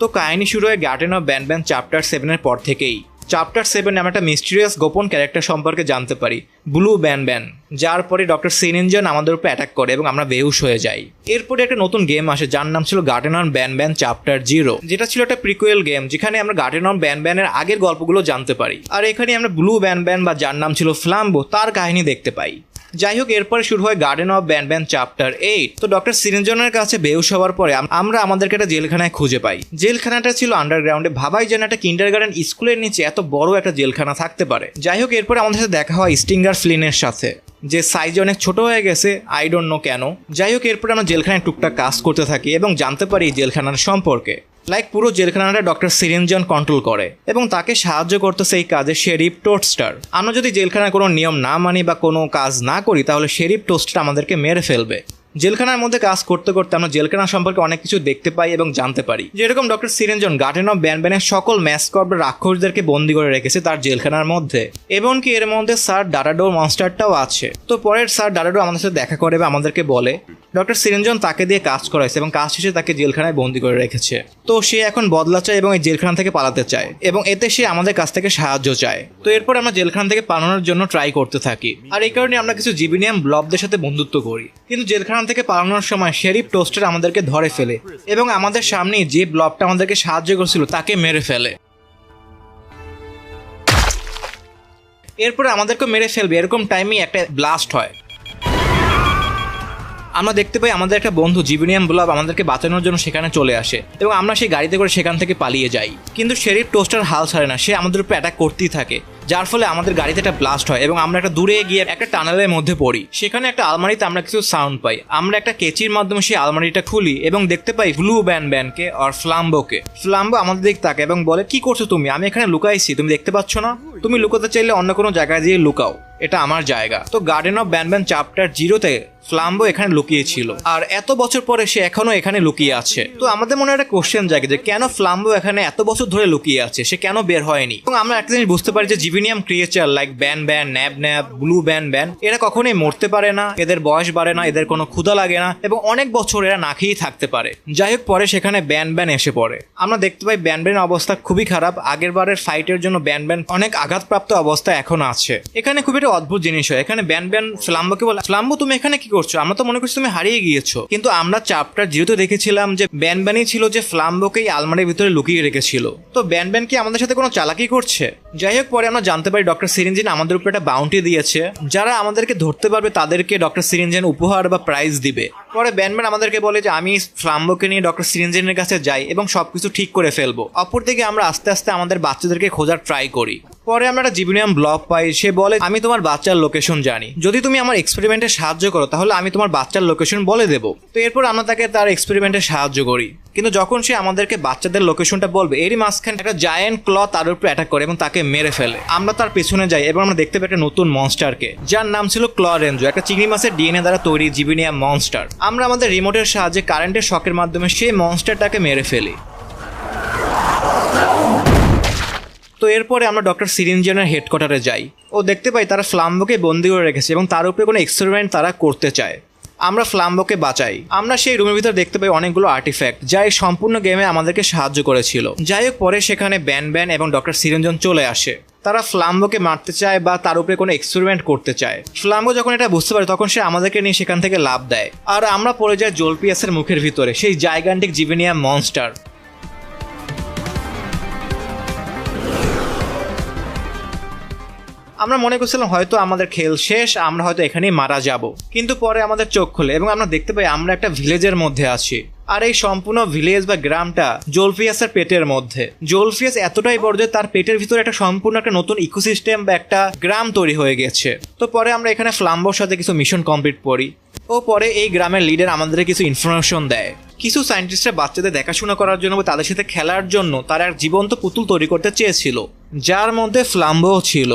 তো কাহিনী শুরু হয় garden of Banban chapter সেভেনের পর থেকেই। চ্যাপ্টার সেভেন আমরা একটা মিস্টিরিয়াস গোপন ক্যারেক্টার সম্পর্কে জানতে পারি ব্লু ব্যান ব্যান যার পরে ডক্টর সেন সিনেঞ্জন আমাদের উপর অ্যাটাক করে এবং আমরা বেহুশ হয়ে যাই। এরপরে একটা নতুন গেম আসে, যার নাম ছিল Garden on Banban chapter zero যেটা ছিল একটা প্রিকুয়েল গেম যেখানে আমরা গার্ডেন অন ব্যান ব্যানের আগের গল্পগুলো জানতে পারি। আর এখানে আমরা ব্লু ব্যান ব্যান বা যার নাম ছিল ফ্লাম্বো তার কাহিনী দেখতে পাই। যাই হোক এরপরে শুরু হয় Garden of Banban chapter eight তো ডক্টর সিরেঞ্জনের কাছে বেউস হওয়ার পরে আমরা আমাদেরকে একটা জেলখানায় খুঁজে পাই। জেলখানাটা ছিল আন্ডারগ্রাউন্ডে ভাবাই যেন একটা কিন্ডার গার্ডেন স্কুলের নিচে এত বড় একটা জেলখানা থাকতে পারে। যাই হোক এরপরে আমাদের সাথে দেখা হয় স্টিঙ্গার ফ্লিনের সাথে, যে সাইজ অনেক ছোট হয়ে গেছে। আই ডোন্ট নো কেন। যাই হোক এরপরে আমরা জেলখানায় টুকটাক কাজ করতে থাকি এবং জানতে পারি জেলখানার সম্পর্কে। লাইক পুরো জেলখানাটা ডক্টর সিরিনজন কন্ট্রোল করে এবং তাকে সাহায্য করতেছে সেই কাজে শেরিফ টোস্টার আমরা যদি জেলখানায় কোনো নিয়ম না মানি বা কোনো কাজ না করি, তাহলে শেরিফ টোস্টার আমাদেরকে মেরে ফেলবে। জেলখানার মধ্যে কাজ করতে করতে আমরা জেলখানা সম্পর্কে অনেক কিছু দেখতে পাই এবং জানতে পারি। যেরকম ডক্টর সিরেঞ্জন গার্ডেন অফ ব্যান ব্যানের সকল ম্যাসকট বা রাক্ষসদেরকে বন্দি করে রেখেছে তার জেলখানার মধ্যে। এবং কি এর মধ্যে স্যার ডারাডোর মনস্টারটাও আছে। তো পরের স্যার ডারাডো আমাদের সাথে দেখা করে বা আমাদেরকে বলে, ডক্টর সিরেঞ্জন তাকে দিয়ে কাজ করাইছে এবং কাজ শেষে তাকে জেলখানায় বন্দি করে রেখেছে। তো সে এখন বদলা চায় এবং এই জেলখানা থেকে পালাতে চায় এবং এতে সে আমাদের কাছ থেকে সাহায্য চায়। তো এরপর আমরা জেলখানা থেকে পালানোর জন্য ট্রাই করতে থাকি। আর এই কারণে আমরা কিছু জিবিনিয়াম ব্লবদের সাথে বন্ধুত্ব করি। কিন্তু জেলখানা থেকে পালানোর সময় শেরিফ টোস্টার আমাদেরকে ধরে ফেলে এবং আমাদের সামনেই যে ব্লবটা আমাদেরকে সাহায্য করছিল তাকে মেরে ফেলে। এরপরে আমাদেরকে মেরে ফেলবে, এরকম টাইমেই একটা ব্লাস্ট হয়। আমরা দেখতে পাই আমাদের একটা বন্ধু জিবিনিয়াম ব্লব আমাদেরকে বাঁচানোর জন্য সেখানে চলে আসে এবং আমরা সেই গাড়িতে করে সেখান থেকে পালিয়ে যাই। কিন্তু শেরিফ টোস্টার হাল ছাড়ে না, সে আমাদের উপর অ্যাটাক করতেই থাকে। যার ফলে আমাদের গাড়িতে একটা ব্লাস্ট হয় এবং আমরা একটা দূরে গিয়ে একটা টানেলের মধ্যে পড়ি। সেখানে একটা আলমারিতে আমরা কিছু সাউন্ড পাই। আমরা একটা কেচির মাধ্যমে সেই আলমারিটা খুলি এবং দেখতে পাই ব্লু ব্যান ব্যানকে আর ফ্লাম্বোকে ফ্লাম্বো আমাদের দিকে তাকে এবং বলে, কি করছ তুমি? আমি এখানে লুকাইছি, তুমি দেখতে পাচ্ছ না? তুমি লুকোতে চাইলে অন্য কোনো জায়গায় দিয়ে লুকাও। এটা আমার জায়গা। তো garden of Banban chapter জিরোতে ফ্লাম্বো এখানে লুকিয়ে ছিল আর এত বছর পরে সে এখনও এখানে লুকিয়ে আছে। তো আমাদের মনে একটা কোশ্চেন জাগে যে কেন ফ্লাম্বো এখানে এত বছর ধরে লুকিয়ে আছে? সে কেন বের হয়নি? এবং আমরা একটা জিনিস বুঝতে পারি যে Givanium creature like Banban Nabnab blue Banban এরা কখনোই মরতে পারে না, এদের বয়স বাড়ে না, এদের কোনো ক্ষুধা লাগে না, এবং অনেক বছর এরা না খেয়েই থাকতে পারে। যাই হোক, পরে সেখানে ব্যান ব্যান এসে পড়ে। আমরা দেখতে পাই ব্যান ব্যান অবস্থা খুবই খারাপ। আগের বারের ফাইটের জন্য ব্যান ব্যান অনেক আঘাতপ্রাপ্ত অবস্থা এখন আছে। এখানে খুব একটা অদ্ভুত জিনিস হয়। এখানে ব্যান ব্যান ফ্লাম্বোকে বলে ফ্লাম্বো, তুমি এখানে কি করছ? আমরা তো মনে করছি তুমি হারিয়ে গিয়েছো। কিন্তু আমরা চ্যাপ্টার যেহেতু দেখেছিলাম যে ব্যান ব্যানই ছিল যে ফ্লাম্বোকে এই আলমারির ভিতরে লুকিয়ে রেখেছিল। তো ব্যান ব্যান কি আমাদের সাথে কোনো চালাকি করছে? যাই হোক, পরে আমরা জানতে পারি ডক্টর সিরিঞ্জিন আমাদের উপরে একটা বাউন্টি দিয়েছে। যারা আমাদেরকে ধরতে পারবে, তাদেরকে ডক্টর সিরিঞ্জিন উপহার বা প্রাইজ দিবে। পরে ব্যানম্যান আমাদেরকে বলে যে, আমি ফ্লাম্বোকে নিয়ে ডক্টর সিরিঞ্জিনের কাছে যাই এবং সবকিছু ঠিক করে ফেলব। অপরদিকে আমরা আস্তে আস্তে আমাদের বাচ্চাদেরকে খোঁজার ট্রাই করি। পরে আমরা একটা জিবিনিয়াম ব্লগ পাই, সে বলে, আমি তোমার বাচ্চার লোকেশন জানি। যদি তুমি আমার এক্সপেরিমেন্টে সাহায্য করো, তাহলে আমি তোমার বাচ্চার লোকেশন বলে দেবো। তো এরপর আমরা তাকে তার এক্সপেরিমেন্টে সাহায্য করি। কিন্তু যখন সে আমাদেরকে বাচ্চাদের লোকেশনটা বলবে, এরই মাঝখানে একটা জায়ান্ট ক্ল তার উপর অ্যাটাক করে এবং তাকে মেরে ফেলে। আমরা তার পেছনে যাই এবং আমরা দেখতে পাই একটা নতুন মনস্টারকে যার নাম ছিল ক্ল রেঞ্জো একটা চিংড়ি মাছের ডিএনএ দ্বারা তৈরি জিবিনিয়াম মনস্টার আমরা আমাদের রিমোটের সাহায্যে কারেন্টের শকের মাধ্যমে সেই মনস্টারটাকে মেরে ফেলি। তো এরপরে আমরা ডক্টর সিরিঞ্জনের হেডকোয়ার্টারে যাই। ও দেখতে পাই তারা ফ্লাম্বোকে বন্দি করে রেখেছে এবং তার উপরে কোনো এক্সপেরিমেন্ট তারা করতে চায়। আমরা ফ্লাম্বোকে বাঁচাই। আমরা সেই রুমের ভিতর দেখতে পাই অনেকগুলো আর্টিফ্যাক্ট যা এই সম্পূর্ণ গেমে আমাদেরকে সাহায্য করেছিল। যাই হোক, পরে সেখানে ব্যান ব্যান এবং ডক্টর সিরঞ্জন চলে আসে। তারা ফ্লাম্বোকে মারতে চায় বা তার উপরে কোনো এক্সপেরিমেন্ট করতে চায়। ফ্লাম্বো যখন এটা বুঝতে পারে, তখন সে আমাদেরকে নিয়ে সেখান থেকে লাভ দেয়। আর আমরা পড়ে যাই জোলপিয়াসের মুখের ভিতরে, সেই জাইগান্টিক জিভিনিয়াম মনস্টার আমরা মনে করছিলাম হয়তো আমাদের খেল শেষ, আমরা হয়তো এখানেই মারা যাব। কিন্তু পরে আমাদের চোখ খোলে এবং আমরা দেখতে পাই আমরা একটা ভিলেজের মধ্যে আছি। আর এই সম্পূর্ণ ভিলেজ বা গ্রামটা জোলফিয়াসের পেটের মধ্যে। জোলফিয়াস এতটাই বড় যে তার পেটের ভিতরে একটা সম্পূর্ণ একটা নতুন ইকোসিস্টেম বা একটা গ্রাম তৈরি হয়ে গেছে। তো পরে আমরা এখানে ফ্লাম্বোর সাথে কিছু মিশন কমপ্লিট করি। ও পরে এই গ্রামের লিডার আমাদের কিছু ইনফরমেশন দেয়। কিছু সায়েন্টিস্টরা বাচ্চাদের দেখাশোনা করার জন্য বা তাদের সাথে খেলার জন্য তারা এক জীবন্ত পুতুল তৈরি করতে চেয়েছিল, যার মধ্যে ফ্লাম্বো ছিল।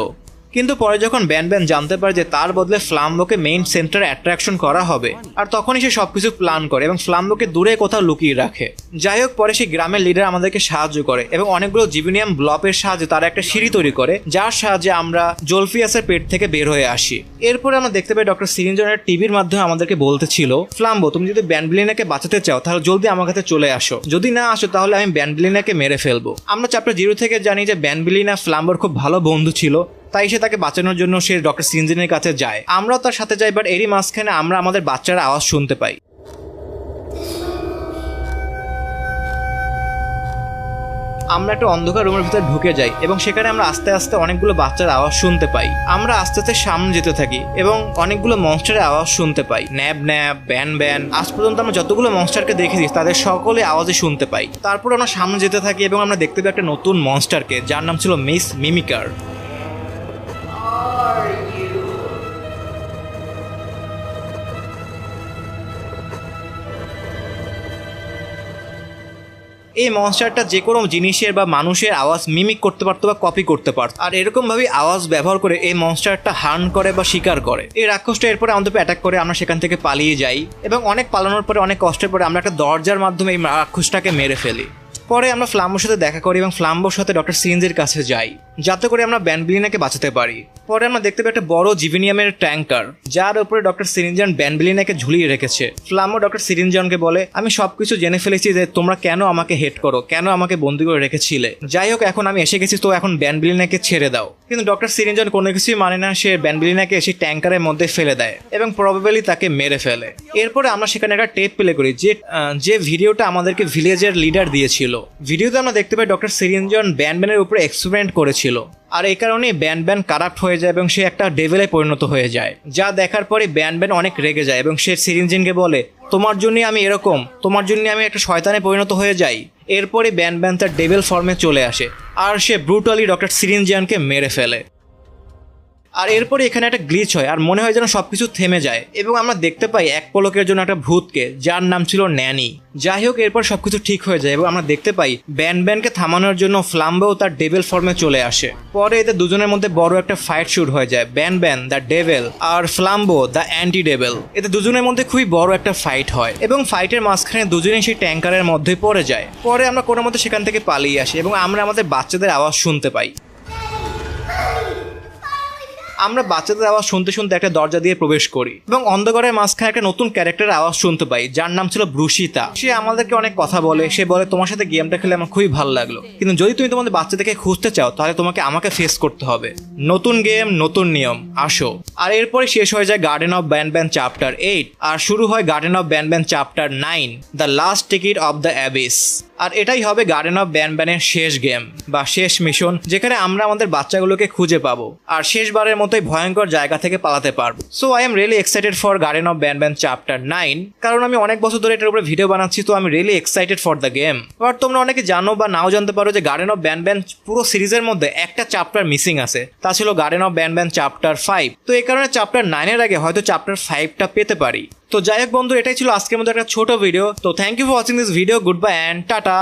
কিন্তু পরে যখন ব্যান ব্যান জানতে পারে যে তার বদলে ফ্লাম্বোকে মেইন সেন্টারে অ্যাট্রাকশন করা হবে, আর তখনই সে সবকিছু প্ল্যান করে এবং ফ্লাম্বোকে দূরে কোথাও লুকিয়ে রাখে। যাই হোক, পরে সেই গ্রামের লিডার আমাদেরকে সাহায্য করে এবং অনেকগুলো জিবিনিয়াম ব্লপের সাহায্যে তারা একটা সিঁড়ি তৈরি করে, যার সাহায্যে আমরা জলফিয়াসের পেট থেকে বের হয়ে আসি। এরপরে আমরা দেখতে পাই ডক্টর সিরিঞ্জনের টিভির মাধ্যমে আমাদেরকে বলতেছিল ফ্লাম্বো তুমি যদি ব্যান্ডবিলিনাকে বাঁচাতে চাও, তাহলে জলদি আমার কাছে চলে আসো। যদি না আসো, তাহলে আমি ব্যান্ডবিলিনাকে মেরে ফেলব। আমরা চ্যাপ্টার জিরো থেকে জানি যে ব্যান্ডবিলিনা ফ্লাম্বোর খুব ভালো বন্ধু ছিল তাই সে তাকে বাঁচানোর জন্য সে ডক্টর সিনজিনের কাছে যায়। আমরাও তার সাথে যাই বাট এরই মাঝখানে আমরা আমাদের বাচ্চার আওয়াজ শুনতে পাই। আমরা একটা অন্ধকার রুমের ভিতরে ঢুকে যাই এবং সেখানে আমরা আস্তে আস্তে অনেকগুলো বাচ্চার আওয়াজ শুনতে পাই। আমরা আস্তে আস্তে সামনে যেতে থাকি এবং অনেকগুলো মনস্টারের আওয়াজ শুনতে পাই। Nabnab, Banban. আজ পর্যন্ত আমরা যতগুলো মনস্টারকে দেখেছি, তাদের সকলে আওয়াজে শুনতে পাই। তারপর আমরা সামনে যেতে থাকি এবং আমরা দেখতে পাই একটা নতুন মনস্টারকে যার নাম ছিল মিস মিমিকার। এই মনস্টারটা যে কোনো জিনিসের বা মানুষের আওয়াজ মিমিক করতে পারতো বা কপি করতে পারতো। আর এরকম ভাবে আওয়াজ ব্যবহার করে এই মনস্টারটা হার্ন করে বা শিকার করে। এই রাক্ষসটা এরপরে আমাদের অ্যাটাক করে আমরা সেখান থেকে পালিয়ে যাই এবং অনেক পালানোর পরে, অনেক কষ্টের পরে আমরা একটা দরজার মাধ্যমে এই রাক্ষসটাকে মেরে ফেলি। পরে আমরা ফ্লাম্বোর সাথে দেখা করি এবং ফ্লাম্বোর সাথে ডক্টর সিনজের কাছে যাই। যাতে করে আমরা ব্যানবিলিনাকে বাঁচাতে পারি। পরে আমরা দেখতে পাই একটা বড় জিভিনিয়ামের ট্যাঙ্কার, যার উপরে ডক্টর সিরিঞ্জন ব্যানবিলিনাকে ঝুলিয়ে রেখেছে। ফ্লাম্বো ডক্টর সিরিঞ্জনকে বলে, আমি সবকিছু জেনে ফেলেছি যে তোমরা কেন আমাকে হেট করো, কেন আমাকে বন্দি করে রেখেছিলে। যাই হোক, এখন আমি এসে গেছি, তো এখন ব্যানবিলিনাকে ছেড়ে দাও। কিন্তু ডক্টর সিরিঞ্জন কোনো কিছুই মানে না, সে ব্যানবিলিনাকে এসে ট্যাঙ্কারের মধ্যে ফেলে দেয় এবং প্রবাবলি তাকে মেরে ফেলে। এরপরে আমরা সেখানে একটা টেপ প্লে করি, যে যে ভিডিওটা আমাদেরকে ভিলেজের লিডার দিয়েছিল। ভিডিওতে আমরা দেখতে পাই ডক্টর সিরিঞ্জন ব্যান ব্যানের উপরে এক্সপেরিমেন্ট করেছিল আর এই কারণে ব্যান ব্যান কারাপ্ট হয়ে যায় এবং সে একটা ডেভেলে পরিণত হয়ে যায়। যা দেখার পরে ব্যান ব্যান অনেক রেগে যায় এবং সে সিরিঞ্জিনকে বলে, তোমার জন্য আমি এরকম, তোমার জন্য আমি একটা শয়তানে পরিণত হয়ে যাই। এরপরে ব্যান ব্যান তার ডেভেল ফর্মে চলে আসে। আর সে ব্রুটালি ডক্টর সিরিঞ্জিয়ানকে মেরে ফেলে। আর এরপরে এখানে একটা গ্লিচ হয়, আর মনে হয় যেন সবকিছু থেমে যায়। এবং আমরা দেখতে পাই এক পলকের জন্য একটা ভূতকে, যার নাম ছিল ন্যানি। যাই হোক, এরপর সবকিছু ঠিক হয়ে যায় এবং আমরা দেখতে পাই ব্যান ব্যানকে থামানোর জন্য ফ্লাম্বেও তার ডেভেল ফর্মে চলে আসে। পরে এদের দুজনের মধ্যে বড় একটা ফাইট শুট হয়ে যায়, ব্যান ব্যান দ্য ডেভেল আর ফ্লাম্বো দ্য অ্যান্টি ডেভেল এদের দুজনের মধ্যে খুবই বড় একটা ফাইট হয় এবং ফাইটের মাঝখানে দুজনেই সেই ট্যাঙ্কারের মধ্যে পড়ে যায়। পরে আমরা কোনো মতে সেখান থেকে পালিয়ে আসি এবং আমরা আমাদের বাচ্চাদের আওয়াজ শুনতে পাই। আমরা বাচ্চাদের আওয়াজ শুনতে শুনতে একটা দরজা দিয়ে প্রবেশ করি এবং অন্ধকারের মাঝখানে একটা নতুন ক্যারেক্টারের আওয়াজ শুনতে পাই, যার নাম ছিল ব্রুশিতা সে আমাদেরকে অনেক কথা বলে, সে বলে, তোমার সাথে গেমটা খেলে আমার খুবই ভালো লাগল। কিন্তু যদি তুমি তোমাদের বাচ্চাদেরকে খুঁজতে চাও, তাহলে তোমাকে আমাকে ফেস করতে হবে। নতুন গেম, নতুন নিয়ম, আসো। আর এরপরে শেষ হয়ে যায় Garden of Banban chapter eight আর শুরু হয় Garden of Banban chapter nine the last ticket of the abyss আর এটাই হবে গার্ডেন অফ ব্যান ব্যানের শেষ গেম বা শেষ মিশন যেখানে আমরা আমাদের বাচ্চাগুলোকে খুঁজে পাবো আর শেষবারের মতোই ভয়ঙ্কর জায়গা থেকে পালাতে পারব। So I am really excited for Garden of Banban chapter nine কারণ আমি অনেক বছর ধরে এটার উপরে ভিডিও বানাচ্ছি, তো আমি really excited for the game এবার তোমরা অনেকে জানো বা নাও জানতে পারো যে গার্ডেন অফ ব্যান ব্যান পুরো সিরিজের মধ্যে একটা চ্যাপ্টার মিসিং আছে। তা ছিল Garden of Banban chapter five তো এই কারণে চ্যাপ্টার নাইনের আগে হয়তো চ্যাপ্টার ফাইভটা পেতে পারি। তো যাই হোক বন্ধু, এটাই ছিল আজকের মধ্যে একটা ছোট ভিডিও তো thank you for watching this video goodbye and tata